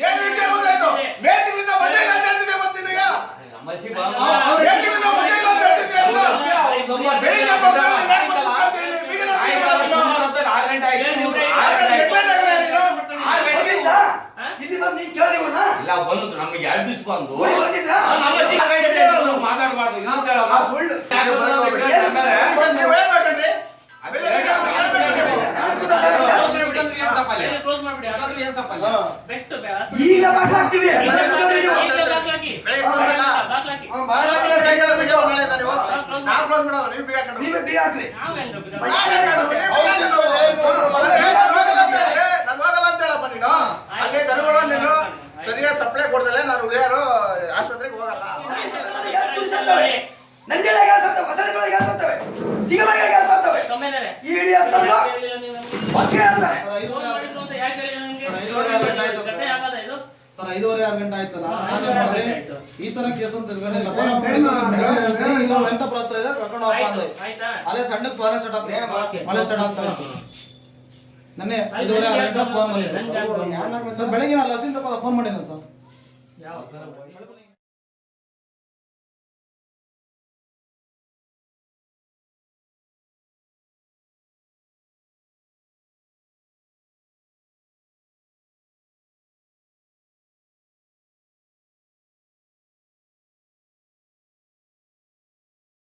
ಏನ್ ವಿಷಯ ಗೊತ್ತಾಯ್ತು. ಮೇಟಿಂಗ್ಲಿಂದ ಬಂದೇ ಅಂತ ಹೇಳ್ತಿದ್ದೆ ಬಾ ಗಂಟೆ ಆಗಿದೆ ಆರು ಗಂಟೆ ಆರು ಗಂಟೆಯಿಂದ ಇಲ್ಲಿ ಬಂದು ಇಲ್ಲ ಬಂದು ಮಾತಾಡಬಾರ್ದು ಇನ್ನೊಂದು ಹೇಳೋದು ಫುಲ್ ಬಂದ್ರೆ ಕ್ಲೋಸ್ ಮಾಡ್ಬಿಡಿ ಅದಾದ್ರೂ ಏನ್. ಬೆಸ್ಟ್ ಈಗ ಬಾಗ್ಲಾಗ್ತೀವಿ. ನಾವ್ close ಮಾಡಲ್ಲ, ನೀವು ಬೀಗ. ನೀವೇ ಬೀಗ ಹಾಕ್ರಿ. ನಾನ್ ಹೋಗಲ್ಲ ಅಂತ ಹೇಳಪ್ಪ ನೀನು. ಅಲ್ಲೇ ದನಗಳು ನೀನು ಸರಿಯಾಗಿ ಸಪ್ಲೈ ಕೊಡ್ದಲೆ ನಾನು ಉಳಿಯಾರು ಆಸ್ಪತ್ರೆಗೆ ಹೋಗಲ್ಲ. ಗ್ಯಾಸ್ ಗ್ಯಾಸ್ ಗ್ಯಾಸ್ ಇಡಿ ಅಂತಂದು ಅಂತಾರೆ ಸರ್ ಐದೂವರೆ ಆರು ಗಂಟೆ ಆಯ್ತಲ್ಲ. ಈ ತರ ಕೇಸ್ ಅಂತ ವೆಂಕಟಪುರ ಹತ್ರ ಇದೆ. ಕರ್ಕೊಂಡು ಅಲ್ಲೇ ಸಣ್ಣಕ್ಕೆ ಸ್ವರ ಸ್ಟಾರ್ಟ್. ಆಗ್ತದೆ ಮಳೆ ಸ್ಟಾರ್ಟ್ ಆಗ್ತಾ ಇತ್ತು ನನ್ನೆ ಐದೂವರೆ ಆರು ಗಂಟೆ ಫೋನ್ ಸರ್ ಬೆಳಗ್ಗೆ ನಾನು ಲಸಿಂದ ಫೋನ್ ಮಾಡಿದ್ದೆ ಸರ್. ಯಾವ